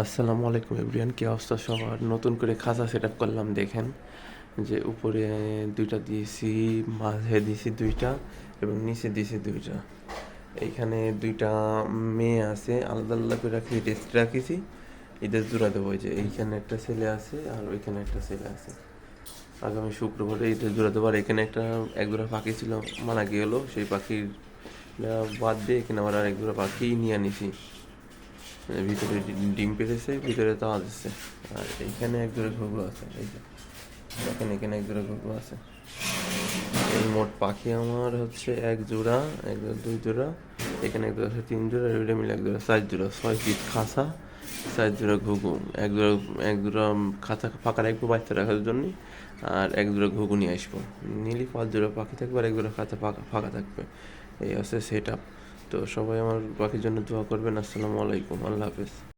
আসসালামু আলাইকুম এভরিয়ান, কি অবস্থা সবার? নতুন করে খাঁচা সেট আপ করলাম, দেখেন। যে উপরে দুইটা দিয়েছি, মাঝে দিয়েছি দুইটা এবং নিচে দিয়েছি দুইটা। এইখানে দুইটা মেয়ে আছে, আলাদা আলাদা করে রাখি রেস্ট রাখিছি। এদের জোড়া দেবো যে এইখানে একটা ছেলে আছে আর ওইখানে একটা ছেলে আছে। আগামী শুক্রবারে এটা জোড়া দেবো। আর এখানে একটা এক জোড়া পাখি ছিল, মারা গেলো, সেই পাখির বাদ দিয়ে এখানে আবার আর এক জোড়া পাখি নিয়ে আনিছি। ভিতরে ডিম পেড়েছে ভিতরে তাওয়া দিচ্ছে। আর এইখানে এক জোড়া ঘুঘু আছে, এই যে। দেখেন, এখানে এক জোড়া ঘুঘু আছে। এই মোট পাখি আমার হচ্ছে এক জোড়া এক জোড়া, দুই জোড়া, এখানে এক জোড়া তিন জোড়া, আর মিলে এক জোড়া, চার জোড়া, ছয় পিস খাঁচা, চার জোড়া ঘুঘু, এক জোড়া এক জোড়া খাঁচা ফাঁকা রাখব বাচ্চা রাখার জন্য, আর এক জোড়া ঘুঘু নিয়ে আসব। নিলে পাঁচ জোড়া পাখি থাকবে আর এক জোড়া খাঁচা ফাঁকা ফাঁকা থাকবে। এই হচ্ছে সেট আপ তো সবাই আমার পাখির জন্য দোয়া করবেন। আসসালামু আলাইকুম। আল্লাহ হাফেজ।